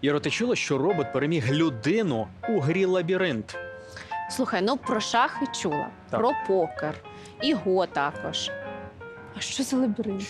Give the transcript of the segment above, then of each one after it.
Іро, ти чула, що робот переміг людину у грі лабіринт? Слухай, ну про шахи чула, Так. про покер, і го також. А що за лабіринт?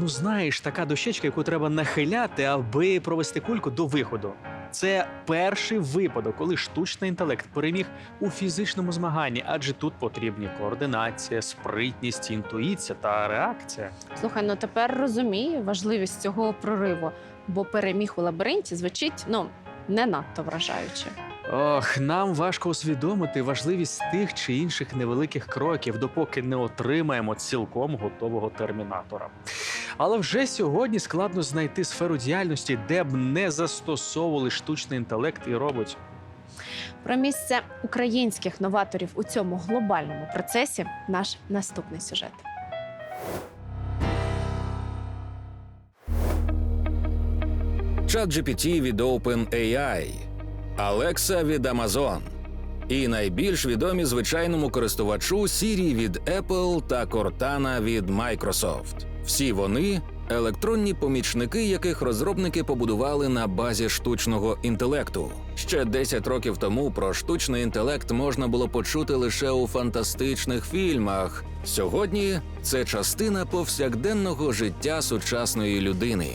Ну, знаєш, така дощечка, яку треба нахиляти, аби провести кульку до виходу. Це перший випадок, коли штучний інтелект переміг у фізичному змаганні, адже тут потрібні координація, спритність, інтуїція та реакція. Слухай, ну тепер розумію важливість цього прориву, бо переміг у лабіринті звучить ну не надто вражаюче. Ох, нам важко усвідомити важливість тих чи інших невеликих кроків, допоки не отримаємо цілком готового термінатора. Але вже сьогодні складно знайти сферу діяльності, де б не застосовували штучний інтелект і роботів. Про місце українських новаторів у цьому глобальному процесі наш наступний сюжет. ChatGPT від OpenAI, Alexa від Amazon і найбільш відомі звичайному користувачу Siri від Apple та Cortana від Microsoft. Всі вони електронні помічники, яких розробники побудували на базі штучного інтелекту. Ще 10 років тому про штучний інтелект можна було почути лише у фантастичних фільмах. Сьогодні це частина повсякденного життя сучасної людини.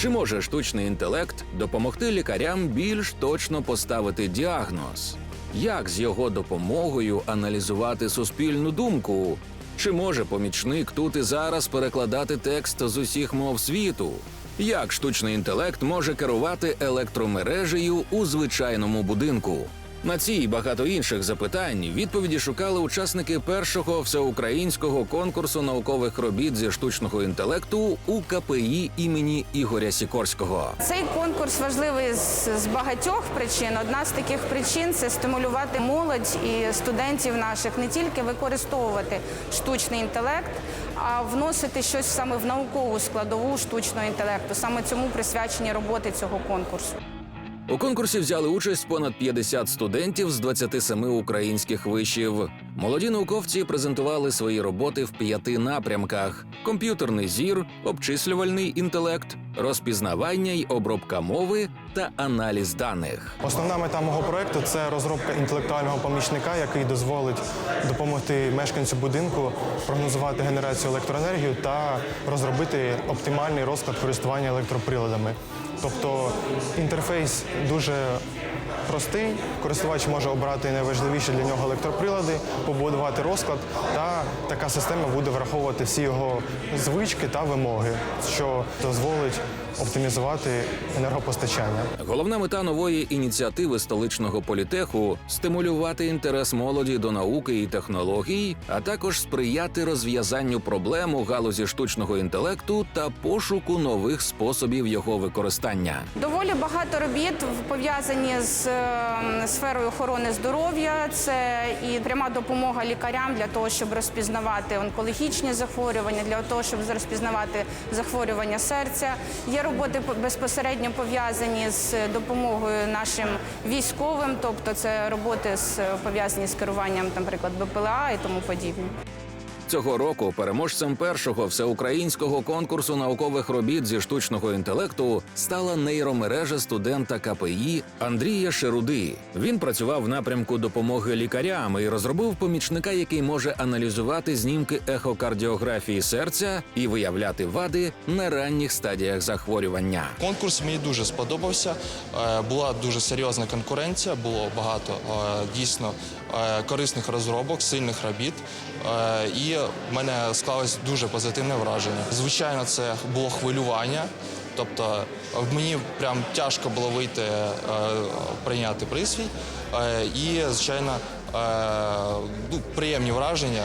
Чи може штучний інтелект допомогти лікарям більш точно поставити діагноз? Як з його допомогою аналізувати суспільну думку? Чи може помічник тут і зараз перекладати текст з усіх мов світу? Як штучний інтелект може керувати електромережею у звичайному будинку? На ці і багато інших запитань відповіді шукали учасники першого всеукраїнського конкурсу наукових робіт зі штучного інтелекту у КПІ імені Ігоря Сікорського. Цей конкурс важливий з, багатьох причин. Одна з таких причин це стимулювати молодь і студентів наших не тільки використовувати штучний інтелект, а вносити щось саме в наукову складову штучного інтелекту. Саме цьому присвячені роботи цього конкурсу. У конкурсі взяли участь понад 50 студентів з 27 українських вишів. Молоді науковці презентували свої роботи в п'яти напрямках: комп'ютерний зір, обчислювальний інтелект, розпізнавання й обробка мови та аналіз даних. Основна мета мого проекту це розробка інтелектуального помічника, який дозволить допомогти мешканцю будинку прогнозувати генерацію електроенергії та розробити оптимальний розклад користування електроприладами. Тобто інтерфейс дуже простий. Користувач може обрати найважливіші для нього електроприлади, побудувати розклад, та така система буде враховувати всі його звички та вимоги, що дозволить оптимізувати енергопостачання. Головна мета нової ініціативи столичного політеху стимулювати інтерес молоді до науки і технологій, а також сприяти розв'язанню проблем у галузі штучного інтелекту та пошуку нових способів його використання. Доволі багато робіт пов'язані з е, сферою охорони здоров'я. Це і пряма допомога лікарям для того, щоб розпізнавати онкологічні захворювання, для того, щоб розпізнавати захворювання серця. Є роботи безпосередньо пов'язані з допомогою нашим військовим, тобто це роботи з пов'язані з керуванням, наприклад, БПЛА і тому подібне. Цього року переможцем першого всеукраїнського конкурсу наукових робіт зі штучного інтелекту стала нейромережа студента КПІ Андрія Шеруди. Він працював в напрямку допомоги лікарям і розробив помічника, який може аналізувати знімки ехокардіографії серця і виявляти вади на ранніх стадіях захворювання. Конкурс мені дуже сподобався. Е, Була дуже серйозна конкуренція, було багато е, дійсно корисних розробок, сильних робіт. Е, І в мене склалось дуже позитивне враження. Звичайно, це було хвилювання. Тобто е, мені прям тяжко було вийти е, прийняти присвій. Е, І, звичайно, е, ну, приємні враження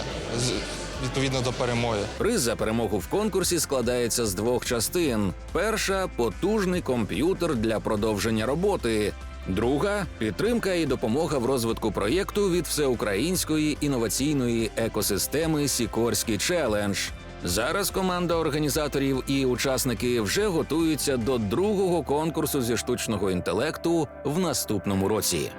відповідно до перемоги. Приз за перемогу в конкурсі складається з двох частин: перша потужний комп'ютер для продовження роботи. Друга підтримка і допомога в розвитку проєкту від всеукраїнської інноваційної екосистеми Сікорський челендж. Зараз команда організаторів і учасники вже готуються до другого конкурсу зі штучного інтелекту в наступному році.